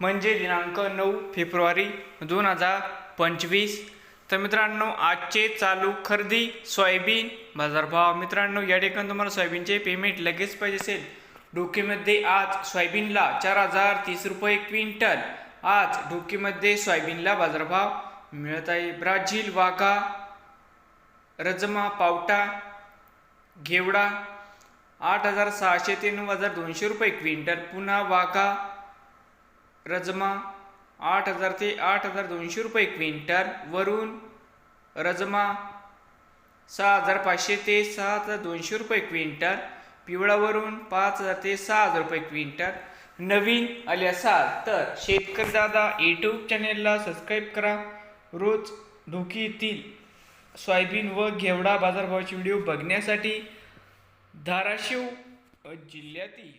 म्हणजे दिनांक नऊ फेब्रुवारी दोन हजार पंचवीस. तर मित्रांनो आजचे चालू खरेदी सोयाबीन बाजारभाव. मित्रांनो या ठिकाणी तुम्हाला सोयाबीनचे पेमेंट लगेच पाहिजे असेल. डोकेमध्ये आज सोयाबीनला चार हजार तीस रुपये क्विंटल. आज डोकीमध्ये सोयाबीनला बाजारभाव मिळत आहे. ब्राझील वाघा रजमा पावटा घेवडा आठ हजार सहाशे ते नऊ हजार दोनशे रुपये क्विंटल. पुन्हा वाघा रजमा आठ हजार ते आठ हजार दोनशे रुपये क्विंटल. वरून रजमा सहा हजार पाचशे ते सहा हजार दोनशे रुपये क्विंटल. पिवळावरून पाच हजार ते सहा हजार रुपये क्विंटल. नवीन आले असाल तर शेतकरी दादा यूट्यूब चॅनेलला सबस्क्राईब करा. रोज धुकी येतील सोयाबीन व घेवडा बाजारभावाचे व्हिडिओ बघण्यासाठी धाराशिव जिल्ह्यातील